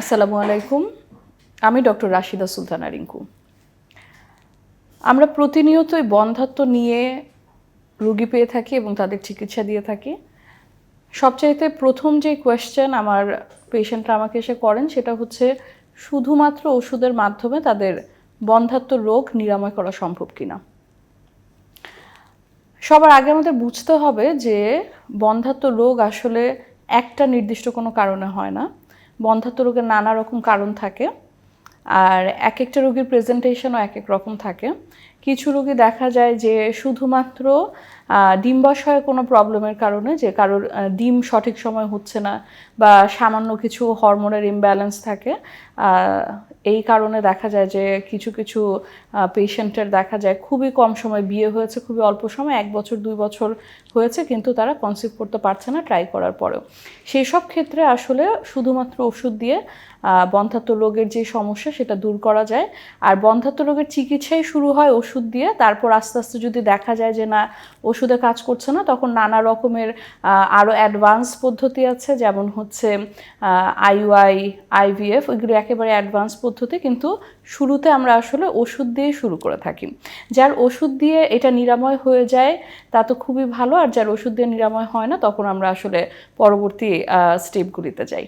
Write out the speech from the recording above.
আসসালামু আলাইকুম। আমি ডক্টর রাশিদা সুলতানা রিঙ্কু। আমরা প্রতিনিয়তই বন্ধাত্ব নিয়ে রুগী পেয়ে থাকি এবং তাদের চিকিৎসা দিয়ে থাকি। সবচাইতে প্রথম যে কোয়েশ্চেন আমার পেশেন্টরা আমাকে এসে করেন সেটা হচ্ছে, শুধুমাত্র ওষুধের মাধ্যমে তাদের বন্ধাত্ম রোগ নিরাময় করা সম্ভব কিনা? সবার আগে আমাদের বুঝতে হবে যে বন্ধাত্ব রোগ আসলে একটা নির্দিষ্ট কোনো কারণে হয় না। বন্ধাত্ব রোগের নানা রকম কারণ থাকে। আর এক একটা রোগীর প্রেজেন্টেশনও এক এক রকম থাকে। কিছু রোগী দেখা যায় যে শুধুমাত্র ডিম্বাশয়ে কোনো প্রবলেমের কারণে যে কারোর ডিম সঠিক সময় হচ্ছে না বা সামান্য কিছু হরমোনের ইমব্যালেন্স থাকে এই কারণে দেখা যায় যে কিছু কিছু পেশেন্টের দেখা যায় খুবই কম সময় বিয়ে হয়েছে খুবই অল্প সময় এক বছর দুই বছর হয়েছে কিন্তু তারা কনসিভ করতে পারছে না ট্রাই করার পরেও। সেই সব ক্ষেত্রে আসলে শুধুমাত্র ওষুধ দিয়ে আহ, বন্ধাত্ব রোগের যে সমস্যা সেটা দূর করা যায়। আর বন্ধাত্ব রোগের চিকিৎসাই শুরু হয় ওষুধ দিয়ে। তারপর আস্তে আস্তে যদি দেখা যায় যে না, ওষুধে কাজ করছে না, তখন নানা রকমের আরও অ্যাডভান্স পদ্ধতি আছে। যেমন হচ্ছে আইওআই আইভিএফ ওইগুলো একেবারে অ্যাডভান্স পদ্ধতি। কিন্তু শুরুতে আমরা আসলে ওষুধ দিয়ে শুরু করে থাকি। যার ওষুধ দিয়ে এটা নিরাময় হয়ে যায়, তা তো খুবই ভালো। আর যার ওষুধ দিয়ে নিরাময় হয় না, তখন আমরা আসলে পরবর্তী স্টেপগুলিতে যাই।